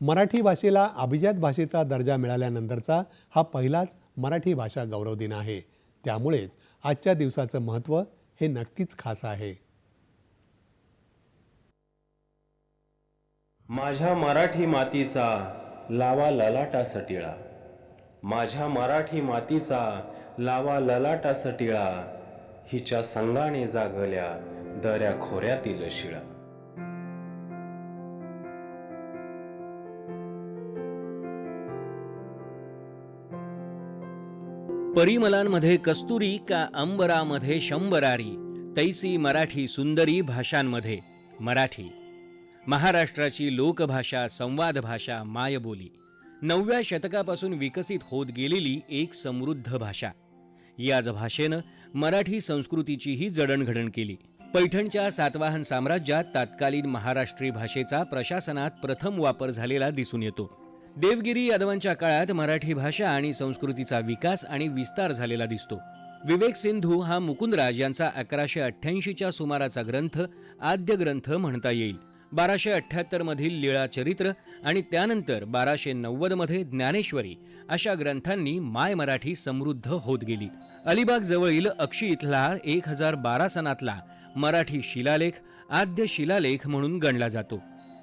मराठी भाषेला अभिजात भाषेचा दर्जा मिळाल्यानंतरचा हा पहिलाच मराठी भाषा गौरव दिन आहे. त्यामुळेच आजच्या दिवसाचं महत्त्व हे नक्कीच खास आहे. माझ्या मराठी मातीचा लावा ललाटा सटिळा. माझ्या मराठी मातीचा लावा ललाटा सटिळा. हिच्या संगाने जागल्या दऱ्या खोऱ्यातील शिळा. परिमलांमध्ये कस्तुरी का अंबरामध्ये शंभरारी तैसी मराठी सुंदरी भाषांमध्ये मराठी. महाराष्ट्राची लोकभाषा संवाद भाषा मायबोली. नवव्या शतकापासून विकसित होत गेलेली एक समृद्ध भाषा. याच भाषेनं मराठी संस्कृतीचीही जडणघडण केली. पैठणच्या सातवाहन साम्राज्यात तत्कालीन महाराष्ट्री भाषेचा प्रशासनात प्रथम वापर झालेला दिसून येतो. देवगिरी यादवांच्या काळात मराठी भाषा आणि संस्कृतीचा विकास आणि विस्तार झालेला दिसतो. विवेक सिंधू हा मुकुंदराज यांचा अकराशे अठ्ठ्याऐंशीच्या सुमाराचा ग्रंथ आद्य ग्रंथ म्हणता येईल. बाराशे अठ्ठ्याहत्तरमधील लीळा चरित्र आणि त्यानंतर बाराशे नव्वदमध्ये ज्ञानेश्वरी अशा ग्रंथांनी माय मराठी समृद्ध होत गेली. अलिबाग जवळील अक्षी इथला एक हजार बारा सनातला मराठी शिलालेख आद्य शिलालेख म्हणून गणला जातो.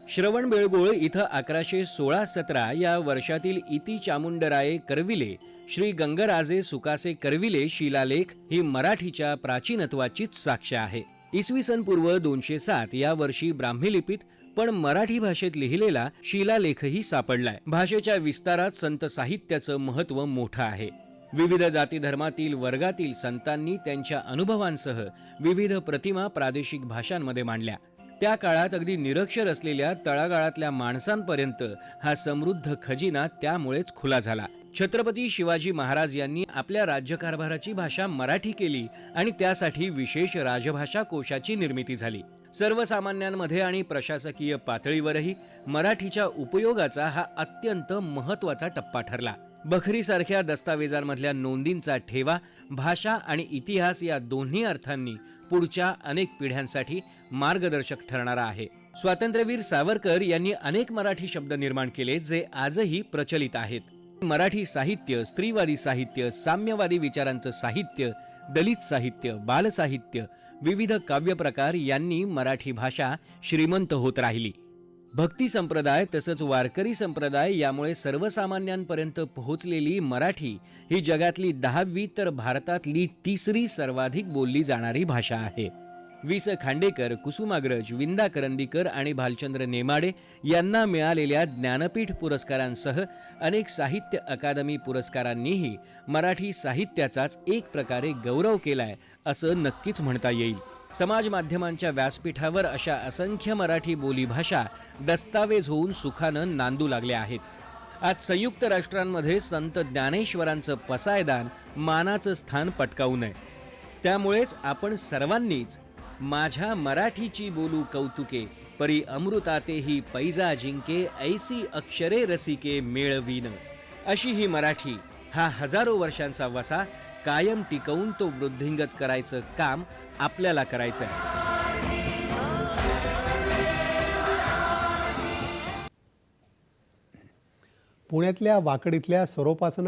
श्रवण बेळगोळ इथं अकराशे सोळा सतरा या वर्षातील इति चामुंडराये करविले. श्री गंगराजे सुकासे करविले शिलालेख ही मराठीच्या प्राचीनत्वाचीच साक्ष आहे. इसवी सन पूर्व दोनशे सात या वर्षी ब्राह्मी लिपीत पण मराठी भाषेत लिहिलेला शिलालेखही सापडलाय. भाषेच्या विस्तारात संत साहित्याचं महत्त्व मोठं आहे. विविध जाती धर्मातील वर्गातील संतांनी त्यांच्या अनुभवांसह विविध प्रतिमा प्रादेशिक भाषांमध्ये मांडल्या. त्या काळात अगदी निरक्षर असलेल्या तळागाळातल्या माणसांपर्यंत हा समृद्ध खजिना त्यामुळेच खुला झाला. छत्रपती शिवाजी महाराज यांनी आपल्या राज्यकारभाराची भाषा मराठी केली आणि त्यासाठी विशेष राजभाषा कोशाची निर्मिती झाली. सर्वसामान्यांमध्ये आणि प्रशासकीय पातळीवरही मराठीच्या उपयोगाचा हा अत्यंत महत्त्वाचा टप्पा ठरला. बखरीसारख्या दस्तावेजांमधल्या नोंदींचा ठेवा भाषा आणि इतिहास या दोन्ही अर्थांनी पुढच्या अनेक पिढ्यांसाठी मार्गदर्शक ठरणारा आहे. स्वातंत्र्यवीर सावरकर यांनी अनेक मराठी शब्द निर्माण केले जे आजही प्रचलित आहेत. मराठी साहित्य स्त्रीवादी साहित्य साम्यवादी विचारांचं साहित्य दलित साहित्य बालसाहित्य विविध काव्यप्रकार यांनी मराठी भाषा श्रीमंत होत राहिली. भक्ती संप्रदाय तसंच वारकरी संप्रदाय यामुळे सर्वसामान्यांपर्यंत पोहोचलेली मराठी ही जगातली दहावी तर भारतातली तिसरी सर्वाधिक बोलली जाणारी भाषा आहे. वि स. खांडेकर कुसुमाग्रज विंदा करंदीकर आणि भालचंद्र नेमाडे यांना मिळालेल्या ज्ञानपीठ पुरस्कारांसह अनेक साहित्य अकादमी पुरस्कारांनीही मराठी साहित्याचाच एक प्रकारे गौरव केलाय असं नक्कीच म्हणता येईल. समाज माध्यमांच्या व्यासपीठावर अशा असंख्य मराठी बोलीभाषा दस्तावेज होऊन सुखानं नांदू लागल्या आहेत. आज संयुक्त राष्ट्रांमध्ये संत ज्ञानेश्वरांचं पसायदान मानाचं स्थान पटकावू नये. त्यामुळेच आपण सर्वांनीच माझ्या मराठीची बोलू कौतुके परी अमृतातेही पैजा जिंके ऐसी अक्षरे रसिके मेळवीन. अशी ही मराठी हा हजारो वर्षांचा वसा कायम टिकवून तो वृद्धिंगत करायचं काम आपल्याला करायचं आहे पुण्यातल्या वाकड इथल्या सरोपासना